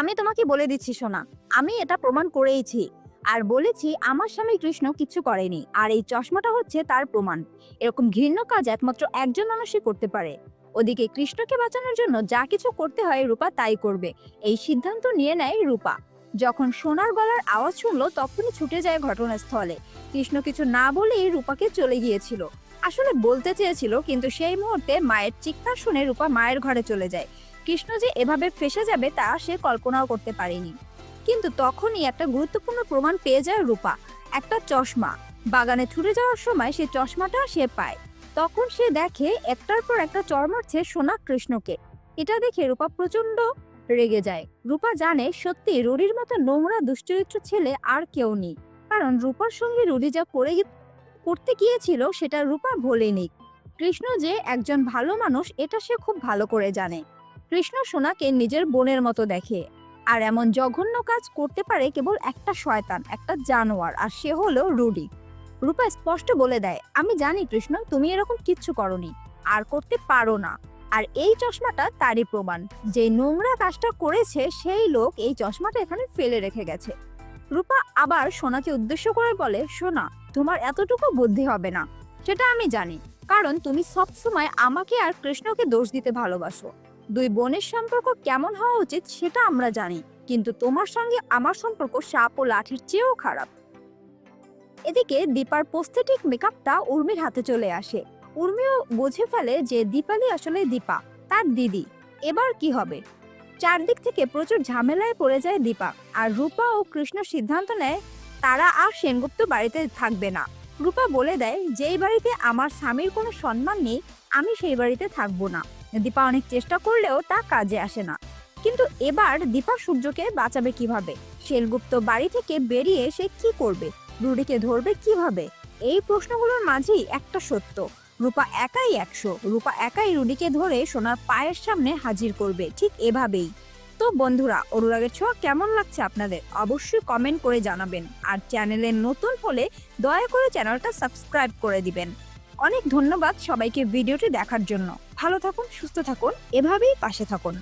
আমি তোমাকে বলে দিচ্ছি শোনা আমি এটা প্রমাণ করেইছি। আর বলেছি, আমার স্বামী কৃষ্ণ কিছু করেনি। আর এই চশমাটা হচ্ছে তার প্রমাণ। এরকম ঘৃণ্য কাজ একমাত্র একজন মানুষই করতে পারে। ওদিকে কৃষ্ণকে বাঁচানোর জন্য যা কিছু করতে হয় রূপা তাই করবে। এই সিদ্ধান্ত নিয়ে নেয় রূপা। যখন সোনার গলার আওয়াজ শুনলো, তখনই ছুটে যায় ঘটনাস্থলে। কৃষ্ণ কিছু না বলেই রূপাকে চলে গিয়েছিল। আসলে বলতে চেয়েছিল, কিন্তু সেই মুহূর্তে মায়ের চিৎকার শুনে রূপা মায়ের ঘরে চলে যায়। কৃষ্ণ যে এভাবে ফেসে যাবে তা সে কল্পনাও করতে পারেনি। কিন্তু তখনই একটা গুরুত্বপূর্ণ প্রমাণ পেয়ে যায় রূপা, একটা চশমা। বাগানে ছুটে যাওয়ার সময় সে চশমাটা সে পায়। তখন সে দেখে একটার পর একটা চর মারছে সোনা কৃষ্ণকে। এটা দেখে রূপা প্রচণ্ড রেগে যায়। রূপা জানে সত্যি রুডির মতো নোংরা, দুশ্চরিত্র ছেলে আর কেউ নেই। কারণ রূপার সঙ্গে রুডি যা করে করতে গিয়েছিল সেটা রূপা ভোলেনি। কৃষ্ণ যে একজন ভালো মানুষ, এটা সে খুব ভালো করে জানে। কৃষ্ণ সোনাকে নিজের বোনের মতো দেখে। আর এমন জঘন্য কাজ করতে পারে কেবল একটা শয়তান, একটা জানোয়ার, আর সে হলো রুডি। রূপা স্পষ্ট বলে দেয়, আমি জানি কৃষ্ণ, তুমি এরকম কিচ্ছু করনি, আর করতে পারো না। আর এই চশমাটা তারই প্রমাণ। যে নোংরা কাজটা করেছে, সেই লোক এই চশমাটা এখানে ফেলে রেখে গেছে। রূপা আবার সোনাকে উদ্দেশ্য করে বলে, সোনা, তোমার এতটুকু বুদ্ধি হবে না। সেটা আমি জানি। কারণ তুমি সবসময় আমাকে আর কৃষ্ণকে দোষ দিতে ভালোবাসো। দুই বোনের সম্পর্ক কেমন হওয়া উচিত সেটা আমরা জানি, কিন্তু তোমার সঙ্গে আমার সম্পর্ক সাপ ও লাঠির চেয়েও খারাপ। এদিকে দীপার পোস্থেটিক মেকআপটা উর্মির হাতে চলে আসে। উর্মিও বুঝে ফেলে যে দীপালি আসলে দীপা, তার দিদি। এবার কি হবে? চারদিক থেকে প্রচুর ঝামেলায় পড়ে যায় দীপা, আর রূপা ও কৃষ্ণ সিদ্ধান্ত নেয় তারা আর সেনগুপ্ত বাড়িতে থাকবে না। রূপা বলে দেয়, যেই বাড়িতে আমার স্বামীর কোনো সম্মান নেই, আমি সেই বাড়িতে থাকব না। দীপা অনেক চেষ্টা করলেও তা কাজে আসে না। কিন্তু এবার দীপা সূর্যকে বাঁচাবে কীভাবে? শেলগুপ্ত বাড়ি থেকে বেরিয়ে সে কি করবে? রুডিকে ধরবে কীভাবে? এই প্রশ্নগুলোর মাঝেই একটা সত্য। রূপা একাই একশো। রূপা একাই রুডিকে ধরে সোনার পায়ের সামনে হাজির করবে, ঠিক এভাবেই। তো বন্ধুরা, অনুরাগের ছোঁয়া কেমন লাগছে আপনাদের? অবশ্যই কমেন্ট করে জানাবেন। আর চ্যানেলে নতুন হলে দয়া করে চ্যানেলটা সাবস্ক্রাইব করে দিবেন। অনেক ধন্যবাদ সবাইকে ভিডিওটি দেখার জন্য। ভালো থাকুন সুস্থ থাকুন এভাবেই পাশে থাকুন।